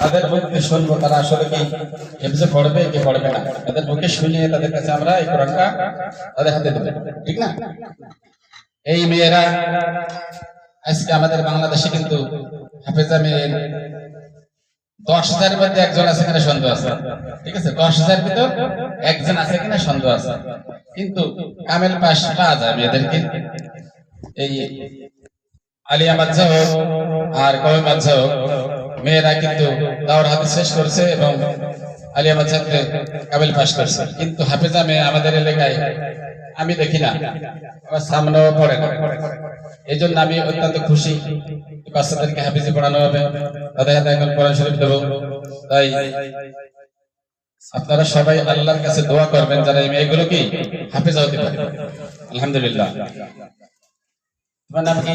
তাদের মুখে শুনব, তারা আসলে কি হেফজে পড়বে কি পড়বে না? তাদের মুখে শুনিয়ে তাদের কাছে আমরা এই কোরআনটা তাদের হাতে দেবো, ঠিক না? এই মেয়েরা, আজকে আমাদের বাংলাদেশে কিন্তু হাফেজা মেয়ে দশ হাজারের মধ্যে একজন আছে কিনা সন্দেহ আছে? ঠিক আছে দশ হাজার ভিতর একজন আছে কিনা সন্দেহ আছে? কিন্তু কামেল পাশ পাওয়া যায় মেয়েদেরকে এই আলিয়া বাচ্চা হোক আর কবে হোক মেয়েরা কিন্তু দাওর হাতে শেষ করছে এবং আলিয়া বাচ্চাতে কাবিল পাশ করছে। কিন্তু হাফেজা মেয়ে আমাদের এলাকায় আমি দেখি না। আমার সামনেও পড়ে না। এই জন্য আমি অত্যন্ত খুশি বাচ্চাদেরকে হাফিজে পড়ানো হবে তাদের হাতে এখন কোরআন শরীফ দেবো। তাই আপনারা সবাই আল্লাহর কাছে দোয়া করবেন যারা এই মেয়েগুলো কি হাফেজা হতে পারে। আলহামদুলিল্লাহ। তোমার নাম কি?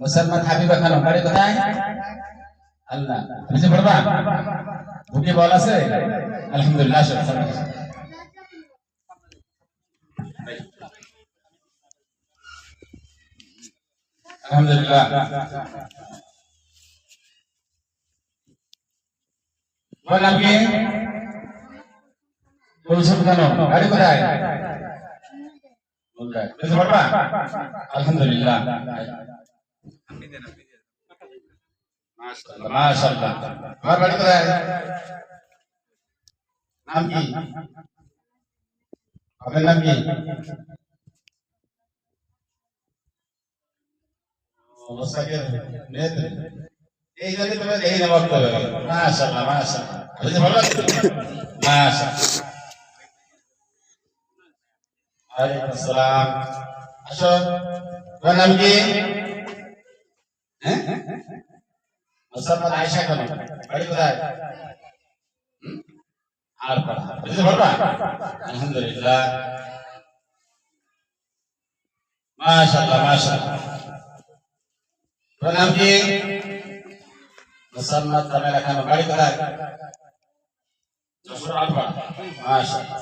মুসলমান হাবিবা খানম বাড়ি কোথায়? আল্লাহ। বুঝে পড়বা? বুকে বল আছে? আলহামদুলিল্লাহ আলহামদুলিল্লাহ। তোমার নাম কি কুলসুম বাড়ি কোথায়? আলহামদুলিল্লাহ। মাশাআল্লাহ তোমার বাড়ি নাম কি? হ্যাঁ? মুসাম্মদ আয়েশা কেন? বাড়ি কোথায়? আর পাড়া। বুঝতে পারবা আলহামদুলিল্লাহ। মাশাআল্লাহ মাশাআল্লাহ। তোর নাম কি মুসাম্মদ কামেলা বাড়ি কোথায়? যশোর আলপাড়া মাশাআল্লাহ।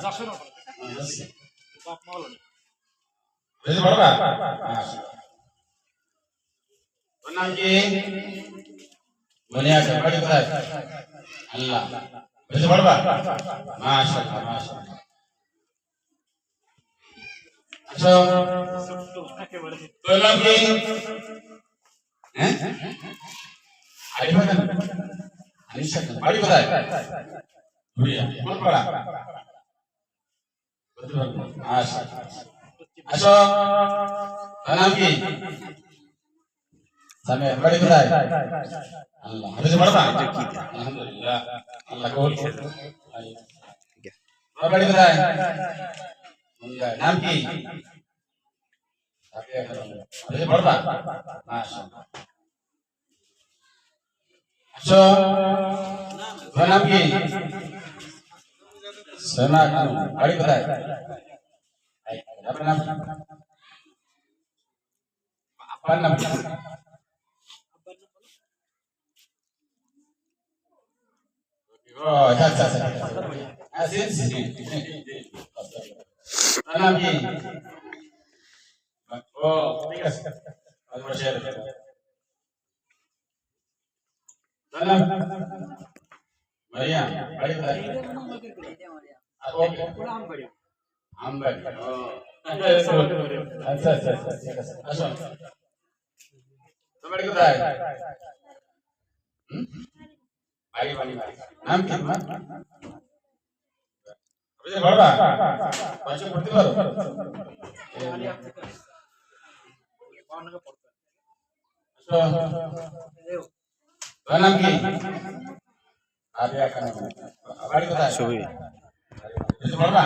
বুঝতে পারবা মাশাআল্লাহ। তোর নাম কি বুনিয়াদ বাড়ি কোথায়? আল্লাহ। বুঝতে পারবা মাশাআল্লাহ মাশাআল্লাহ। আচ্ছা নাম কি? হ্যাঁ? আরিফা খান আনিশা বাড়ি আসো নাম কি? সামনে বাড়ি কোথায়? আল্লাহ বুঝতে পারবা আলহামদুলিল্লাহ। আল্লাহ কবুল করুন বাড়ি কোথায়। নাম কি? খানম। বুঝতে পারবা মাশাআল্লাহ। তোমার নাম কি? সোনা খানম। বাড়ি কোথায়? আপনার নাম আপনার নাম কি ও আচ্ছা আচ্ছা আচ্ছা আসি আসি আপনার নাম কি ও ঠিক আছে আজ বসে আছে আপনার নাম মারিয়া বাড়ি কোথায় ওকে আমবাড়ি ও আচ্ছা আচ্ছা আচ্ছা ঠিক আছে আসো তোমার কোথায় নাম কি পারবা পয়সা করতে পারো নাম কি আরিয়া খান বাড়ি কোথায় বুঝতে পারবা